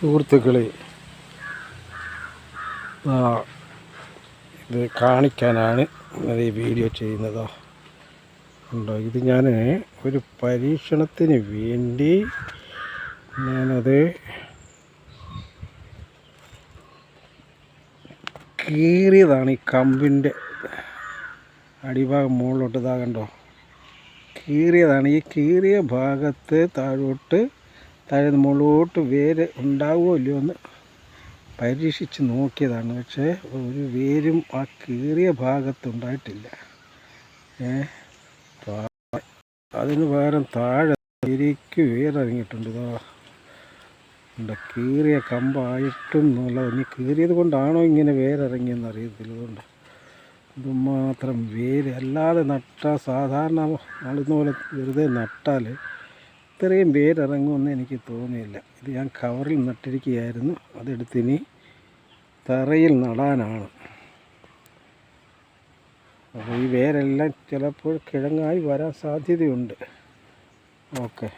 സുഹൃത്തുക്കളെ ഇത് കാണിക്കാനാണ് ഈ വീഡിയോ ചെയ്യുന്നത്. ഉണ്ടോ ഇത് ഞാൻ ഒരു പരീക്ഷണത്തിന് വേണ്ടി ഞാനത് കീറിയതാണ് ഈ കമ്പിന്റെ അടിഭാഗം മുകളിലോട്ട് ഇതാകണ്ടോ കീറിയതാണ്. ഈ കീറിയ ഭാഗത്ത് താഴോട്ട് താഴെ മുകളിലോട്ട് വേര് ഉണ്ടാവുമോ ഇല്ലയോ എന്ന് പരീക്ഷിച്ച് നോക്കിയതാണ്. പക്ഷേ ഒരു വേരും ആ കീറിയ ഭാഗത്തുണ്ടായിട്ടില്ല ഏ അതിന് പകരം താഴെ ശരിക്ക് വേറിറങ്ങിയിട്ടുണ്ട് ഇതാ ഉണ്ട് കീറിയ കമ്പായിട്ടും എന്നുള്ളത് ഇനി കീറിയത് കൊണ്ടാണോ ഇങ്ങനെ വേരിറങ്ങിയെന്ന് അറിയത്തില്ല. അതുകൊണ്ട് ഇതുമാത്രം വേര്. അല്ലാതെ നട്ടാൽ സാധാരണ ആളുന്ന പോലെ വെറുതെ നട്ടാൽ ഇത്രയും വേരിറങ്ങുമെന്ന് എനിക്ക് തോന്നിയില്ല. ഇത് ഞാൻ കവറിൽ നട്ടിരിക്കുകയായിരുന്നു. അതെടുത്തിനി തറയിൽ നടാനാണ്. അപ്പോൾ ഈ വേരെല്ലാം ചിലപ്പോൾ കിഴങ്ങായി വരാൻ സാധ്യതയുണ്ട്. ഓക്കെ.